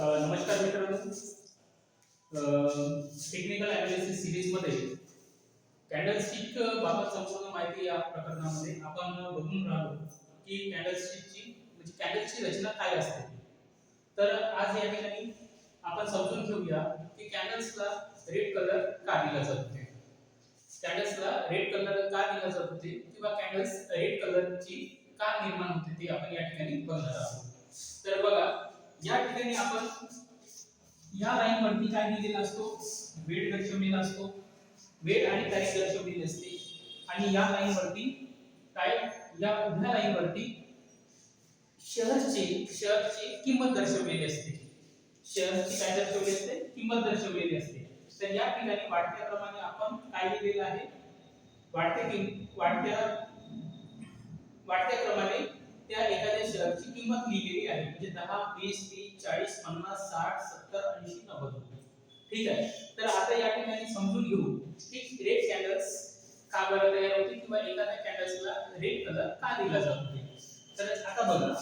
नमस्कार मित्रांनो. Technical analysis सिरीजमध्ये कॅन्डलस्टिक बाबत संपूर्ण माहिती या प्रकरणामध्ये आपण बघून राहिलो की कॅन्डलस्टिकची म्हणजे कॅन्डलची रचना काय असते. तर आज या ठिकाणी आपण समजून घेऊया की कॅन्डल्सला रेड कलर का दिला जातो कॅन्डल्सला रेड कलर का दिला जातो ते किंवा कॅन्डल्स रेड कलरची का निर्माण होते ते आपण या ठिकाणी बघणार आहोत. तर बघा या ठिकाणी आपण या लाईन वरती काय लिहिलेला असतो? वेळ दर्शवलेला असतो. वेळ आणि तारीख दर्शवलेली असते. आणि या लाईन वरती काय? या उभ्या लाईन वरती शहरचे शहरची किंमत दर्शवलेली असते. शहरची काय दर्शवली असते? किंमत दर्शवलेली असते. तर या ठिकाणी वाढत्याप्रमाणे आपण काय लिहिलेलं आहे? वाढत्या वाढत्या वाढत्या क्रमाने त्या एखाद्या शहराची किंमत लिहिलेली आहे म्हणजे दहा वीस तीस चाळीस पन्नास साठ सत्तर ऐंशी नव्वद ठीक आहे? तर आता या ठिकाणी समजून घेऊ की रेड कॅन्डल्स का बरं तयार होते किंवा एखाद्या कॅन्डल्सला रेड कलर का दिला जातो तर आता बघा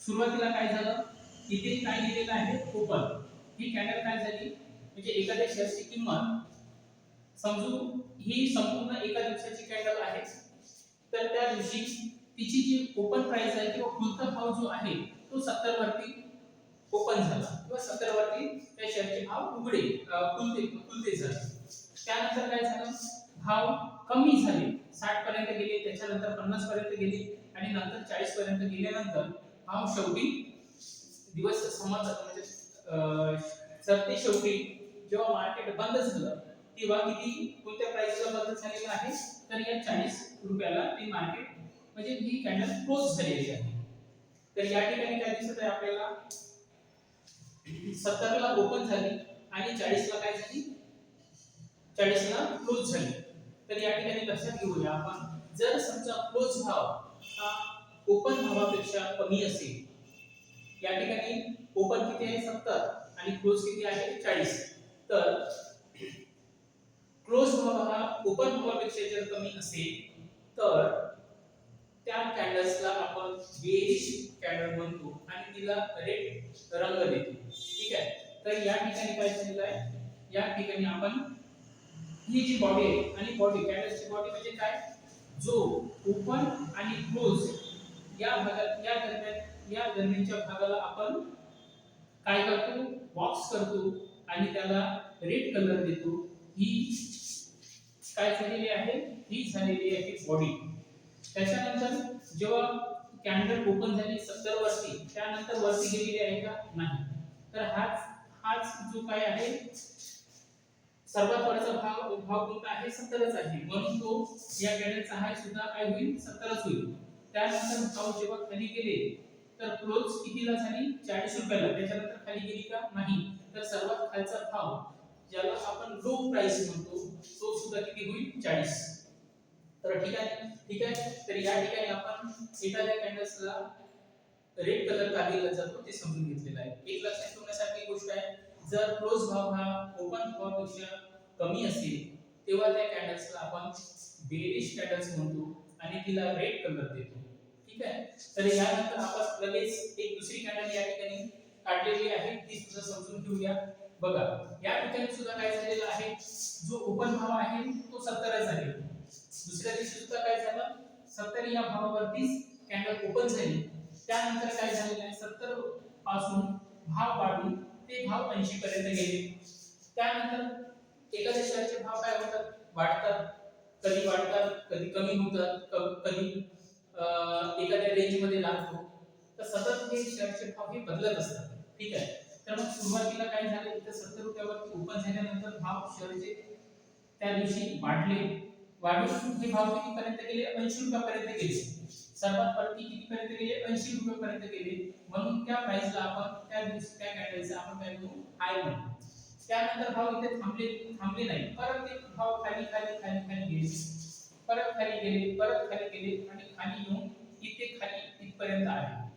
सुरुवातीला काय झालं? इथे काय लिहिलेलं आहे? ओपन ही कॅन्डल काय झाली? म्हणजे एखाद्या शेअरची किंमत समजू ही संपूर्ण एका दिवसाची कॅन्डल आहे. तर त्या दिवशी तिची जी ओपन प्राइस आहे किंवा खुलता भाव जो आहे तो 70 वरती ओपन झाला. किंवा 70 वरती त्या शेअरचे भाव उघडे खुलते खुलते झाले. त्यानंतर काय झालं? भाव कमी झाले. साठ पर्यंत गेले त्याच्यानंतर 50 पर्यंत गेले आणि नंतर 40 पर्यंत गेल्यानंतर भाव शेवटी दिवस समाज म्हणजे सरते शेवटी जेव्हा मार्केट बंद झालं तेव्हा किती कोणत्या प्राइसला बंद झालेलं आहे? तर या 40 रुपयाला ती मार्केट म्हणजे ही कॅन्डल क्लोज झालेली आहे. तर या ठिकाणी काय दिसत आहे आपल्याला? 70 ला ओपन झाली आणि 40 ला काय झाली? 40 ला क्लोज झाली. तर या ठिकाणी लक्षात घेऊया आपण. जर समजा क्लोज भाव हा ओपन भावापेक्षा कमी असेल या ठिकाणी ओपन किती आहे? 70 आणि क्लोज किती आहे? 40 तर क्लोज भाव हा ओपन भावापेक्षा जर कमी असेल तर त्या आपण बेरिश कॅन्डल म्हणतो आणि तिला रेड रंग देतो. ठीक आहे? तर या ठिकाणी काय झालेलं आहे? या ठिकाणी आपण ही जी बॉडी आहे आणि बॉडी कॅन्डल्सची बॉडी म्हणजे काय? जो ओपन आणि क्लोज या भागात या दरम्यान या दरम्यानच्या भागाला आपण काय करतो? बॉक्स करतो आणि त्याला रेड कलर देतो. ही काय झालेली आहे? ही झालेली आहे बॉडी त्याच्यानंतर जेव्हा कॅन्डल ओपन झाली 70 वरती त्यानंतर वरती गेलेली आहे का? नाही. तर हाच हाच जो काय आहे सर्वात वरचा भाव भाव कोणता आहे 70च आहे. म्हणून तो या कॅन्डलचा हाय सुद्धा काय होईल? 70च होईल. त्यानंतर भाव जेव्हा खाली गेले तर क्लोज कितीला झाली? 40 रुपयाला. त्याच्यानंतर खाली गेली का? नाही. तर सर्वात खालचा भाव ज्याला आपण लो प्राइस म्हणतो तो सुद्धा किती होईल? 40 तर ठीक आहे ठीक आहे. तर या ठिकाणी आपण एखाद्या कॅन्डल्सला रेड कलर का दिला जातो ते समजून घेतलेलं आहे. एक लक्षात ठेवण्यासारखी गोष्ट आहे जर क्लोज भाव हा ओपन भावापेक्षा कमी असेल तेव्हा त्या कॅन्डल्सला आपण बेरिश कॅन्डल्स म्हणतो आणि तिला रेड कलर देतो. ठीक आहे? तर यानंतर आपण लगेच एक दुसरी कॅन्डल या ठिकाणी काढलेली आहे ती सुद्धा समजून घेऊया. बघा या ठिकाणी सुद्धा काय झालेलं आहे? जो ओपन भाव आहे तो 70 आहे. दुसऱ्या दिवशी सुद्धा काय झालं? 70 या भावावरती कॅन्डल ओपन झाली. त्यानंतर काय झालेलं आहे? 70 पासून भाव वाढून ते भाव 80 पर्यंत गेले. त्यानंतर एखाद्या शेअरचे भाव काय होतात? वाढतात. कधी वाढतात कधी कमी होतात क- कधी एखाद्या रेंजमध्ये लागतो. तर सतत हे शेअरचे भाव हे बदलत असतात. ठीक आहे? तर मग सुरुवातीला काय झालं? इथं 70 रुपयावरती ओपन झाल्यानंतर भाव शेअरचे त्या दिवशी वाढले. वाढून हे भाव किती पर्यंत गेले? 80 रुपयापर्यंत गेले. सर्वात वरती किती पर्यंत गेले? 80 रुपयापर्यंत गेले. म्हणून त्या प्राइसला आपण त्या दिवशी त्या कॅन्डलचा आपण काय म्हणू? हाय म्हणू. त्यानंतर भाव इथे थांबले थांबले नाही. परत ते भाव खाली खाली खाली खाली गेले. परत खाली गेले परत खाली गेले आणि खाली येऊन इथे खाली इथपर्यंत आले.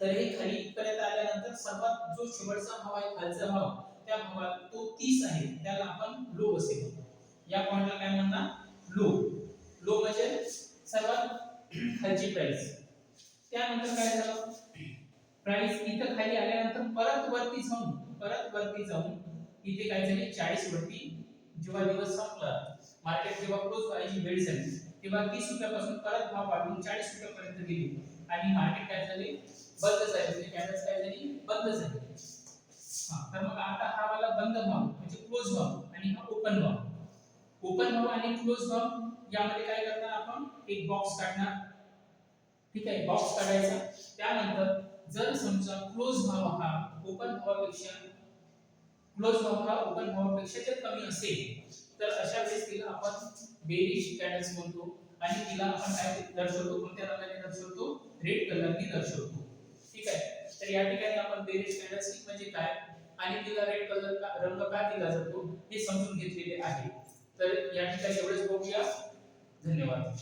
तर हे खाली इथपर्यंत आल्यानंतर सर्वात जो शेवटचा भाव आहे खालचा भाव त्या भावात तो तीस आहे. त्याला आपण लो असे म्हणतो. या काय लो. लो म्हणजे सर्वात खालची प्राइस त्यानंतर काय झालं? प्राइस इथं खाली आल्यानंतर परत वरती जाऊन परत वरती जाऊन इथे काय झाले 40 वरती जेव्हा दिवस संपला मार्केट जेव्हा क्लोज व्हायची वेळ झाली तेव्हा तीस रुपयापासून परत भाव वाढून 40 रुपयापर्यंत गेली. आणि मार्केट काय झाले? बंद झाले. म्हणजे कॅन्डल्स काय झाली? बंद झाली. तर मग आता हा वाला बंद भाव म्हणजे क्लोज भाव आणि हा ओपन भाव. ओपन भाव आणि क्लोज भाव यामध्ये काय करणार आपण? एक बॉक्स काढणार. ठीक आहे? बॉक्स काढायचा. त्यानंतर जर समजा क्लोज भाव हा ओपन भावापेक्षा क्लोज भाव हा ओपन भावापेक्षा जर कमी असेल तर अशा वेळेस तिला आपण बेरिश कॅन्डल्स म्हणतो आणि तिला आपण काय दर्शवतो? कोणत्या रंगाने दर्शवतो? रेड कलरने दर्शवतो. ठीक आहे? तर या ठिकाणी आपण बेरिश कॅन्डल्स म्हणजे काय? आणि तिला रेड कलर का रंग का दिला जातो हे समजून घेतलेले आहे. तर या ठिकाणी एवढेच बघूया धन्यवाद.